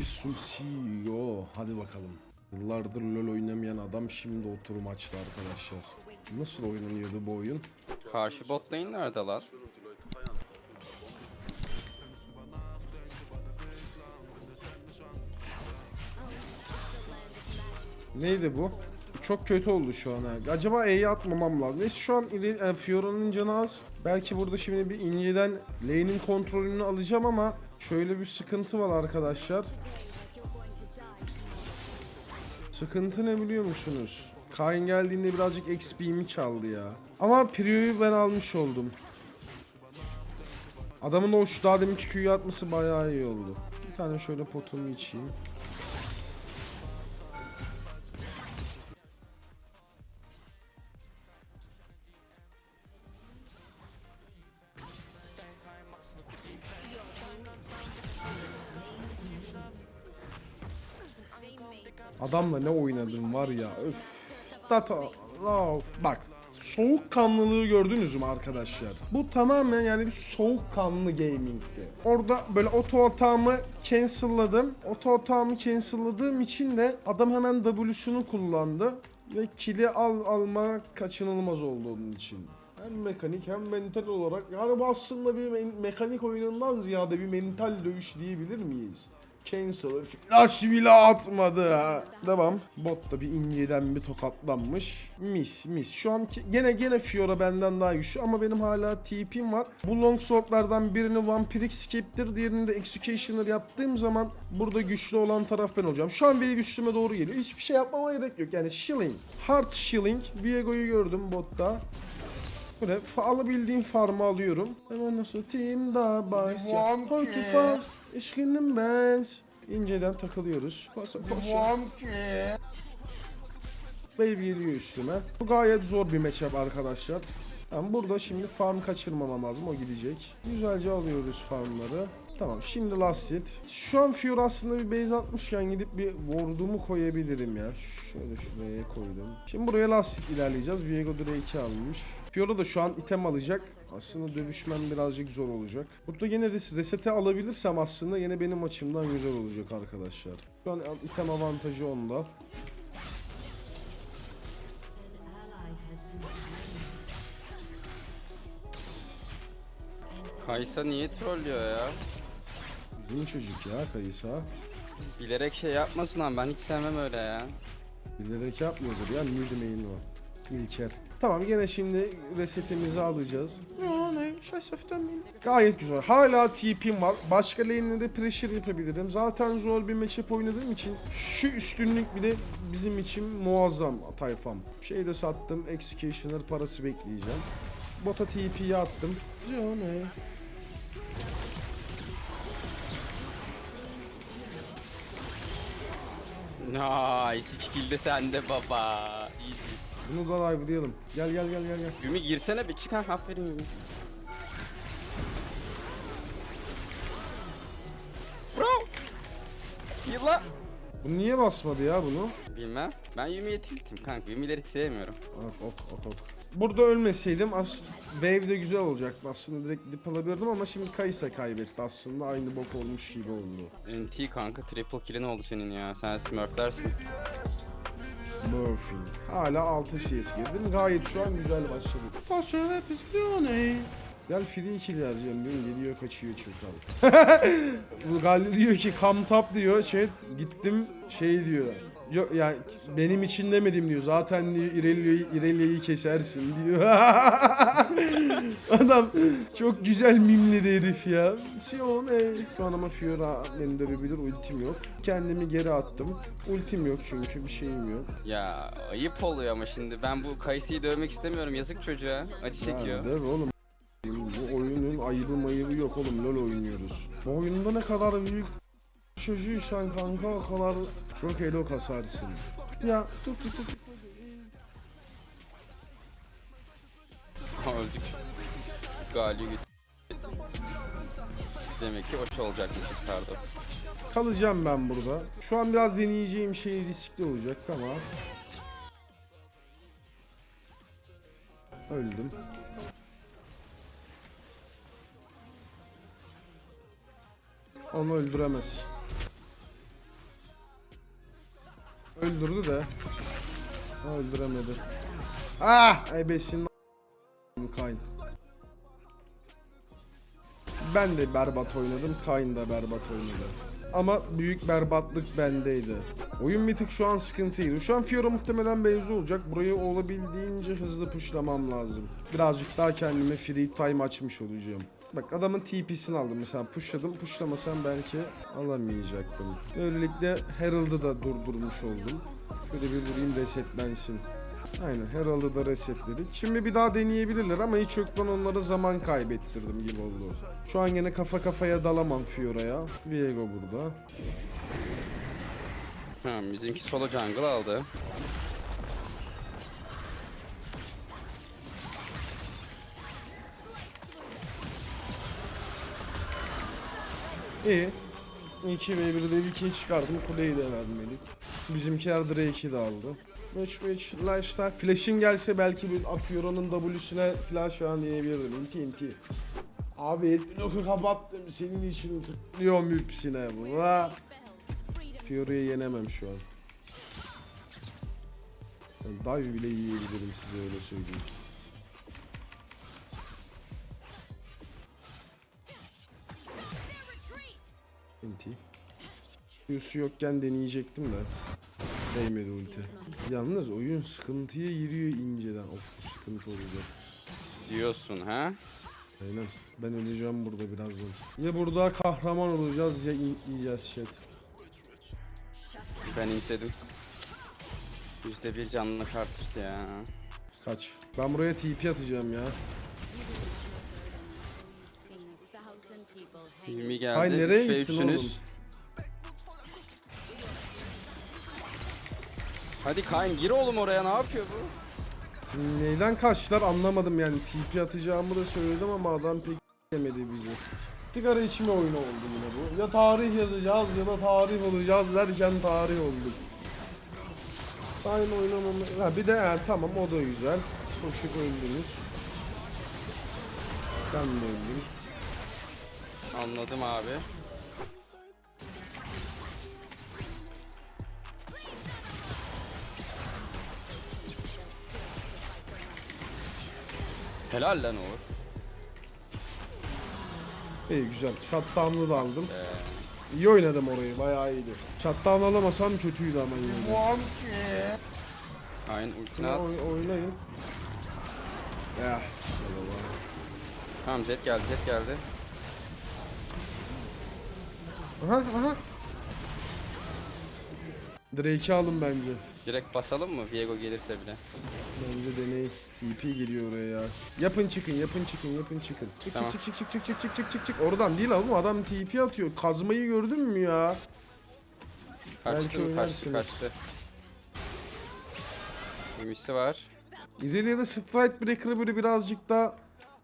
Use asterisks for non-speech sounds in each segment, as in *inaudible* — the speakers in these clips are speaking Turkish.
Isusiyo. Hadi bakalım. Yıllardır LoL oynamayan adam şimdi oturum açtı arkadaşlar. Nasıl oynanıyordu bu oyun? Karşı bot lane neredeler? Neydi bu? Çok kötü oldu şu an ha. Acaba E'yi atmamam lazım. Neyse şu an e, Fiora'nın canı az. Belki burada şimdi bir inceden lane'in kontrolünü alacağım ama şöyle bir sıkıntı var arkadaşlar. Sıkıntı ne biliyor musunuz? Kain geldiğinde birazcık XP'mi çaldı ya. Ama Prio'yu ben almış oldum. Adamın o şu daha deminki Q'yu atması bayağı iyi oldu. Bir tane şöyle potumu içeyim. Adamla ne oynadım var ya. Öf. Data. Wow. Bak. Soğukkanlılığı gördünüz mü arkadaşlar? Bu tamamen yani bir soğukkanlı gaming'ti. Orada böyle oto atağımı cancel'ladım. Oto atağımı cancel'ladığım için de adam hemen W'sunu kullandı. Ve kill'i al alma kaçınılmaz oldu onun için. Hem mekanik hem mental olarak yani bu aslında bir me- mekanik oyunundan ziyade bir mental dövüş diyebilir miyiz? Cancel. Flash bile atmadı ha. Devam. Bot da bir inceden bir tokatlanmış. Mis mis. Şu an ki- gene gene Fiora benden daha güçlü ama benim hala TP'm var. Bu longswordlardan birini Vampiric Scape'dir. Diğerini de Executioner yaptığım zaman burada güçlü olan taraf ben olacağım. Şu an benim güçlüme doğru geliyor. Hiçbir şey yapmama gerek yok. Yani shilling. Hard shilling. Viego'yu gördüm botta. Böyle alabildiğim farmı alıyorum. Hemen nasıl team da baş İşkinim ben. İnceden takılıyoruz. Pasa paşa. Wave geliyor üstüme. Bu gayet zor bir matchup arkadaşlar. Yani burada şimdi farm kaçırmamam lazım. O gidecek. Güzelce alıyoruz farmları. Tamam şimdi last hit. Şu an Fiora aslında bir base atmışken gidip bir ward'umu koyabilirim ya. Şöyle şuraya koydum. Şimdi buraya last hit ilerleyeceğiz. Viego Drake'i almış. Fiora da şu an item alacak. Aslında dövüşmem birazcık zor olacak. Burada yine res- resete alabilirsem aslında yine benim açımdan güzel olacak arkadaşlar. Şu an item avantajı onda. Kaysa niye trollüyor ya? Bizim çocuk ya Kayısa. Bilerek şey yapmasın lan ben hiç sevmem öyle ya. Bilerek yapmıyordur ya Nidmeyin o. İlker. Tamam gene şimdi resetimizi alacağız. Gayet güzel. Hala TP'm var. Başka lane'de de pressure yapabilirim. Zaten zor bir matchup oynadığım için şu üstünlük bile bizim için muazzam tayfam. Şeyi de sattım. Executioner parası bekleyeceğim. Bota TP'yi attım. Ya ne? Nice. İki kill de sende baba. Bunu da live'layalım. Gel gel gel gel gel. Yumi girsene bir çık ha aferin Yumi. Bro! Yılla! Bu niye basmadı ya bunu? Bilmem. Ben Yumi'ye tiltim kanka. Yumi'leri sevmiyorum. Ok ok ok ok. Burada ölmeseydim as wave de güzel olacaktı aslında direkt dip alabilirdim ama şimdi Kaysa kaybetti aslında aynı bok olmuş gibi oldu. NT kanka triple kill'in oldu senin ya. Sen smurflersin. Murphy. Hala 6 CS girdim gayet şu an güzel başladı. Taşa repizione. Gel free kill vereceğim diyorum geliyor kaçıyor çırtal. Bu *laughs* Galli diyor ki come top diyor şey gittim şey diyor. Yok yani benim için demedim diyor. Zaten diyor İrelia'yı kesersin diyor. *laughs* Adam çok güzel mimledi herif ya. Sion ey. Şu an ama Fiora beni dövebilir ultim yok. Kendimi geri attım. Ultim yok çünkü bir şeyim yok. Ya ayıp oluyor ama şimdi ben bu Kayse'yi dövmek istemiyorum. Yazık çocuğa. Acı çekiyor. Dev oğlum. Bu oyunun ayıbı mayıbı yok oğlum LoL oynuyoruz. Bu oyunda ne kadar büyük çocuğuysan kanka o kadar çok elo kasarsın. Ya tut tut tut. Ha, Öldük. Galio git. Demek ki hoş olacakmış pardon. Kalacağım ben burada. Şu an biraz deneyeceğim şey riskli olacak ama. Öldüm. Onu öldüremez. Öldürdü de. Öldüremedi. Ah! Ebesin Kayn. Ben de berbat oynadım. Kayn da berbat oynadı. Ama büyük berbatlık bendeydi. Oyun bir tık şu an sıkıntıydı. Şu an Fiora muhtemelen beyzi olacak. Burayı olabildiğince hızlı pushlamam lazım. Birazcık daha kendime free time açmış olacağım. Bak adamın TP'sini aldım mesela pushladım. Pushlamasam belki alamayacaktım. Böylelikle Herald'ı da durdurmuş oldum. Şöyle bir vurayım resetlensin. Aynen Herald'ı da resetledik. Şimdi bir daha deneyebilirler ama hiç yoktan onlara zaman kaybettirdim gibi oldu. Şu an yine kafa kafaya dalamam Fiora'ya. Viego burada. Ha, bizimki solo jungle aldı. İyi. 2 ve 1'de 2'yi çıkardım. Kuleyi de vermedik. Bizimkiler Drake'i de aldı. Match match lifestyle. Flash'in gelse belki bir Fiora'nın W'süne flash falan diyebilirdim. İnti inti. Abi Edwinok'u kapattım. Senin için tıklıyorum hepsine. Vaa. Fiora'yı yenemem şu an. Yani dive bile yiyebilirim size öyle söyleyeyim. Inti. Q'su yokken deneyecektim de. Değmedi ulti. Yalnız oyun sıkıntıya giriyor inceden. Of sıkıntı olacak. Diyorsun ha? Aynen. Ben öleceğim burada birazdan. Ya burada kahraman olacağız ya yiyeceğiz shit. Ben intledim. Yüzde bir canlı kartıştı ya. Kaç. Ben buraya TP atacağım ya. Yumi geldi. Ay, nereye Üçte gittin üçsünüz. oğlum? Hadi Kayn gir oğlum oraya ne yapıyor bu? Neyden kaçtılar anlamadım yani. TP atacağımı da söyledim ama adam pek demedi bizi. Sigara içme oyunu oldu yine bu. Ya tarih yazacağız ya da tarih olacağız derken tarih olduk. Aynı oynamamı... Ha bir de yani tamam o da güzel. Koşup öldünüz. Ben de öldüm. Anladım abi. Helal lan Uğur. İyi güzel. Shutdown'u da aldım. Ee, İyi oynadım orayı bayağı iyiydi. Shutdown alamasam kötüydü ama yine. Kayn ultini Ya, at. oy- oynayın. Ya. Tamam Jet geldi Jet geldi. Aha aha. Drake'i alın bence. Direkt basalım mı Viego gelirse bile. Bence deney. TP geliyor oraya ya. Yapın çıkın, yapın çıkın, yapın çıkın. Çık Tamam. çık çık çık çık çık çık çık çık çık. Oradan değil oğlum adam TP atıyor. Kazmayı gördün mü ya? Belki Kaçtı mı? Kaçtı oynarsınız. kaçtı. Ümisi var. İzelia'da Strike Breaker'ı böyle birazcık daha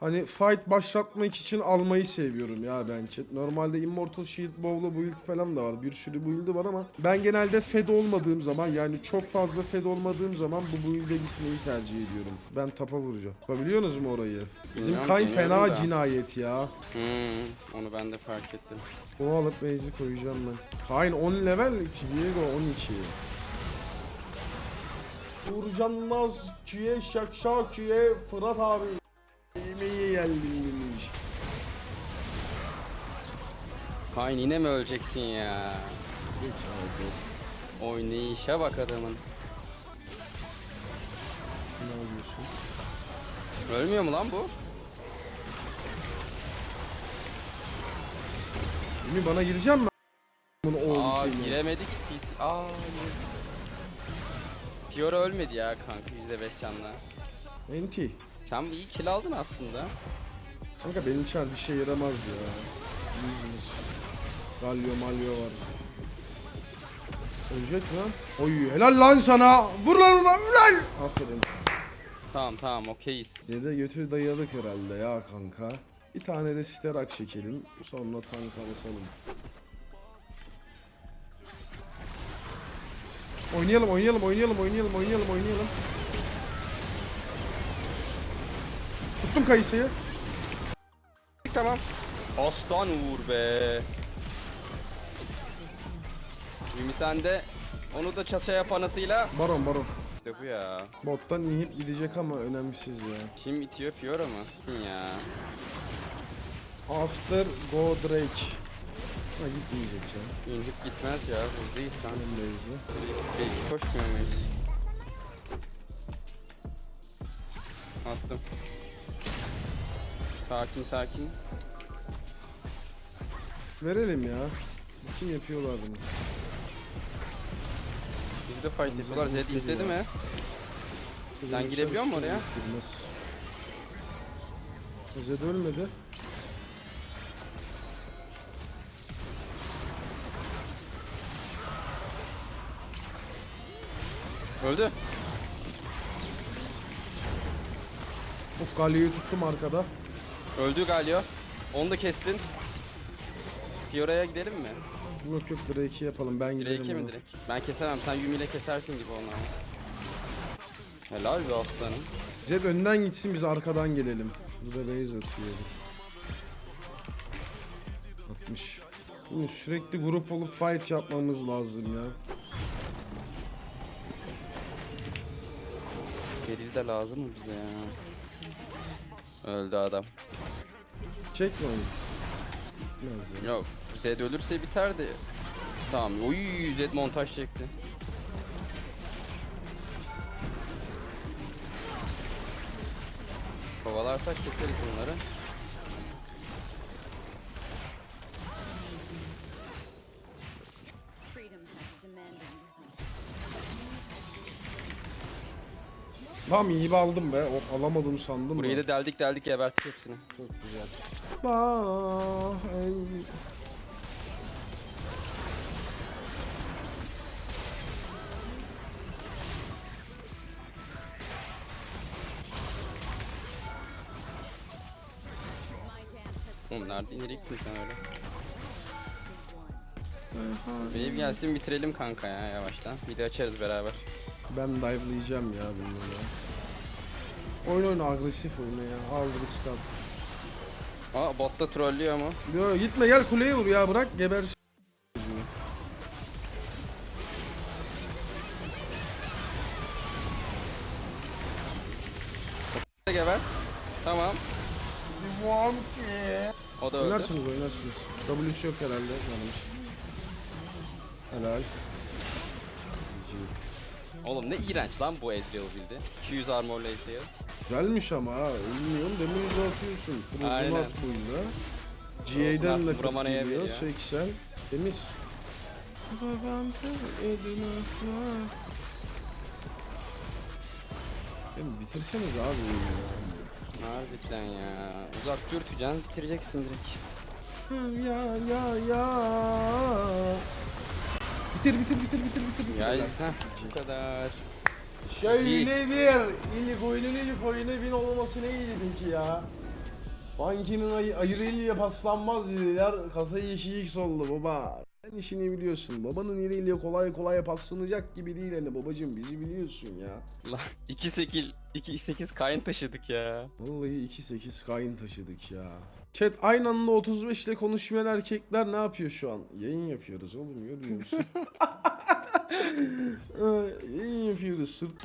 hani fight başlatmak için almayı seviyorum ya ben chat. Normalde Immortal Shield Bowl'la build falan da var. Bir sürü build'i var ama ben genelde fed olmadığım zaman yani çok fazla fed olmadığım zaman bu build'e gitmeyi tercih ediyorum. Ben tapa vuracağım. Biliyorsunuz mu orayı? Bizim Bilmiyorum, Kayn bilmiyorum fena da. cinayet ya. Hmm, onu ben de fark ettim. Onu alıp base'i koyacağım ben. Kayn 10 level, Diego 12. Uğurcan Naz, Kiye Şakşa, Kiye Fırat abi. Demiş. Kayn yine mi öleceksin ya? Geç abi. Oynayışa bak adamın. Ne yapıyorsun? Ölmüyor mu lan bu? Emi bana gireceğim mi? Bunu oğlu Aa seni. giremedi ki CC. Aa. Fiora ölmedi ya kanka %5 canla. Enti. Sen iyi kill aldın aslında. Kanka benim çar bir şey yaramaz ya. Yüz yüz. Galio malyo var. Ölecek mi? Oy helal lan sana. Vur lan ulan lan. Aferin. Tamam tamam okeyiz. Dede götür dayadık herhalde ya kanka. Bir tane de sterak çekelim. Sonra tanka basalım. Oynayalım, oynayalım, oynayalım, oynayalım, oynayalım, oynayalım. Tuttum kayısıyı. Tamam. Aslan Uğur be. Yumi sende. Onu da çataya panasıyla. Baron baron. İşte bu ya. Bottan inip gidecek ama önemsiz ya. Kim itiyor Fiora mı? Kim ya? After go Drake. Ha gitmeyecek ya. İnhip gitmez ya. Hızlıyız sen. Benim base'i. Belki koşmuyor muyuz? Attım. Sakin sakin. Verelim ya. Kim yapıyorlar bunu? Biz de fight yapıyorlar. Zed istedi mi? Sen girebiliyor musun oraya? Girmez. Zed ölmedi. Öldü. Of Galio'yu tuttum arkada. Öldü Galio. Onu da kestin. Fiora'ya gidelim mi? Yok yok Drake'i yapalım ben giderim. Drake'e mi ona. direkt? Ben kesemem. Sen Yumi ile kesersin gibi onu. Helal be aslanım. Zed önden gitsin biz arkadan gelelim. Burada base atıyor. 60. Şimdi sürekli grup olup fight yapmamız lazım ya. Geriz de lazım mı bize ya? Öldü adam. Çekme onu. Gitmez ya. Yok. Zed ölürse biterdi. Tamam. Oy Zed montaj çekti. Kovalarsak keseriz bunları. Tamam iyi aldım be. O, alamadım sandım Burayı da. deldik deldik geberttik hepsini. Çok güzel. Bah, ey. Oğlum nerede nereye gittin sen öyle? Wave gelsin bitirelim kanka ya yavaştan. Bir de açarız beraber. Ben dive'layacağım ya bunları ya. Oyun oyna agresif oyna ya. Al risk al. Aa botta trollüyor mu? Yo gitme gel kuleye vur ya bırak geber. Geber. Tamam. O da öldü. Oynarsınız oynarsınız. W'su yok herhalde. Yanlış. Helal. Oğlum ne iğrenç lan bu Ezreal bildi. 200 armorlu Ezreal. Güzelmiş ama ha. Ölmüyorsun demir de atıyorsun. Aynen. Frozen at buyla. GA'den de Vuramanaya 40 geliyor. veriyor. 80. Temiz. Beni bitirseniz abi oyunu ya. Harbiden ya. Uzak dürteceksin bitireceksin direkt. Ya ya ya. Bitir bitir bitir bitir bitir. bitir. Ya heh, bu kadar. Şöyle bir ilk oyunun ilk oyunu bin olması ne iyiydi ki ya. Bankinin ay ayırıyla paslanmaz dediler. Kasayı 2x oldu baba. Sen işini biliyorsun. Babanın yeriyle kolay kolay paslanacak gibi değil hani babacım bizi biliyorsun ya. Lan 2-8 2-8 kayın taşıdık ya. Vallahi 2-8 kayın taşıdık ya. Chat aynı anda 35 ile konuşmayan erkekler ne yapıyor şu an? Yayın yapıyoruz oğlum görmüyor musun? *laughs* Yayın yapıyoruz sırt.